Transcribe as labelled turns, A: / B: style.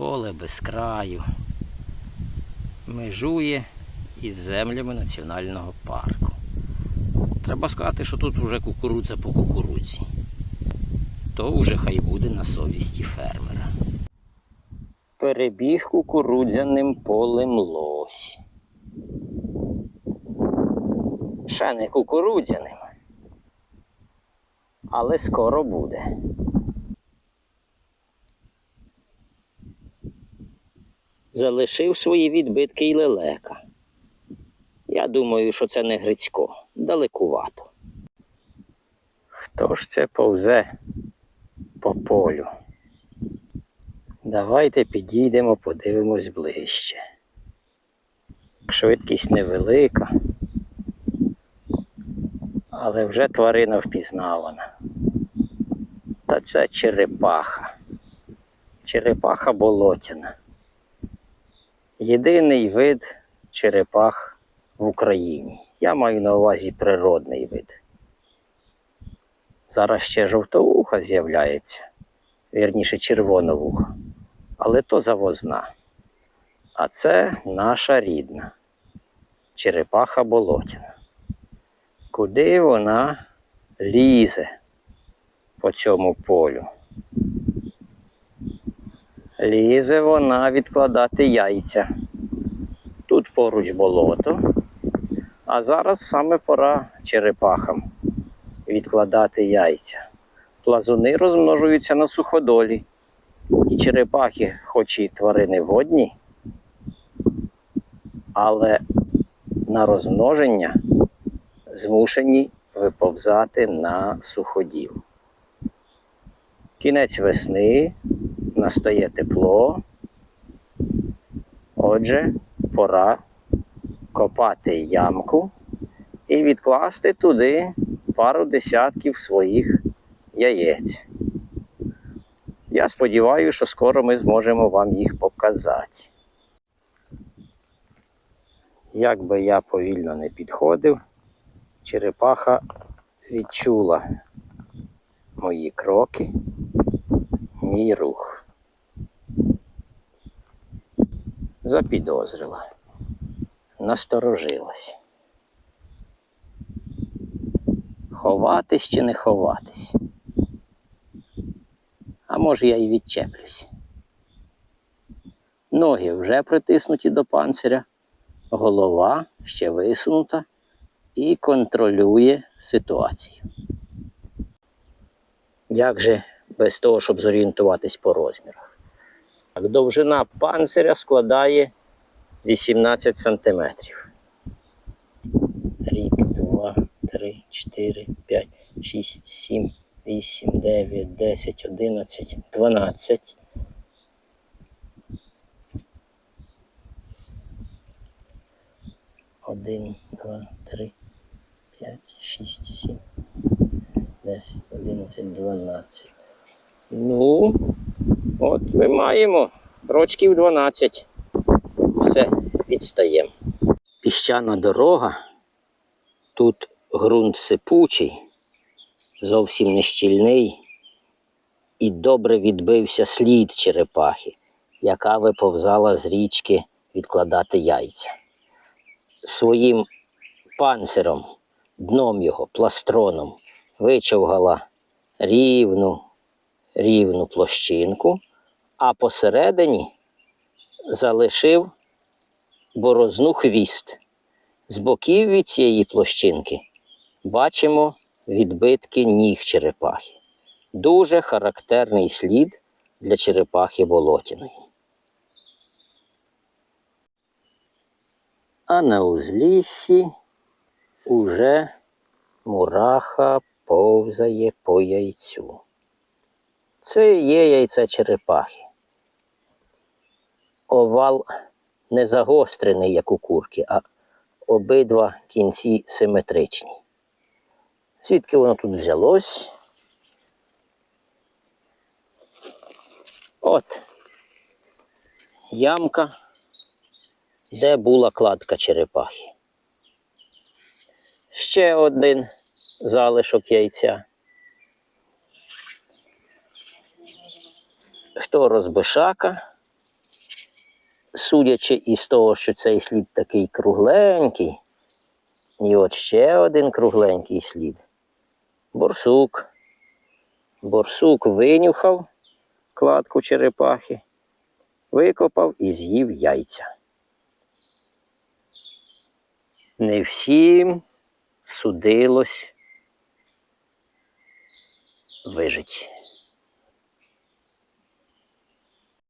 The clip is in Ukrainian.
A: Поле без краю. Межує із землями національного парку. Треба сказати, що тут вже кукурудза по кукурудзі. То вже хай буде на совісті фермера. Перебіг кукурудзяним полем лось. Ще не кукурудзяним. Але скоро буде. Залишив свої відбитки й лелека. Я думаю, що це не Грицько, далекувато. Хто ж це повзе по полю? Давайте підійдемо, подивимось ближче. Швидкість невелика, але вже тварина впізнавана. Та це черепаха. Черепаха болотяна. Єдиний вид черепах в Україні. Я маю на увазі природний вид. Зараз ще жовтовуха з'являється, вірніше червоновуха, але то завозна. А це наша рідна черепаха болотяна. Куди вона лізе по цьому полю? Лізе вона відкладати яйця. Тут поруч болото, а зараз саме пора черепахам відкладати яйця. Плазуни розмножуються на суходолі. І черепахи, хоч і тварини водні, але на розмноження змушені виповзати на суходіл. Кінець весни, настає тепло. Отже, пора копати ямку і відкласти туди пару десятків своїх яєць. Я сподіваюся, що скоро ми зможемо вам їх показати. Як би я повільно не підходив, черепаха відчула мої кроки, мій рух. Запідозрила, насторожилась. Ховатись чи не ховатись? А може я і відчеплюсь. Ноги вже притиснуті до панциря, голова ще висунута і контролює ситуацію. Як же без того, щоб зорієнтуватись по розмірах? Так, довжина панциря складає 18 сантиметрів. Рік, два, три, чотири, п'ять, шість, сім, вісім, дев'ять, десять, одинадцять, дванадцять. Один, два, три, п'ять, шість, сім, десять, одинадцять, дванадцять. Ну, от ми маємо рочків 12. Все, відстаємо. Піщана дорога. Тут ґрунт сипучий, зовсім не щільний, і добре відбився слід черепахи, яка виповзала з річки відкладати яйця. Своїм панциром, дном його, пластроном, вичовгала рівну, рівну площинку, а посередині залишив борозну хвіст. З боків від цієї площинки бачимо відбитки ніг черепахи. Дуже характерний слід для черепахи болотяної. А на узліссі уже мураха повзає по яйцю. Це є яйце черепахи. Овал не загострений, як у курки, а обидва кінці симетричні. Звідки воно тут взялось? От ямка, де була кладка черепахи. Ще один залишок яйця. Хто розбишака, судячи із того, що цей слід такий кругленький, і от ще один кругленький слід. Борсук. Борсук винюхав кладку черепахи, викопав і з'їв яйця. Не всім судилось вижить.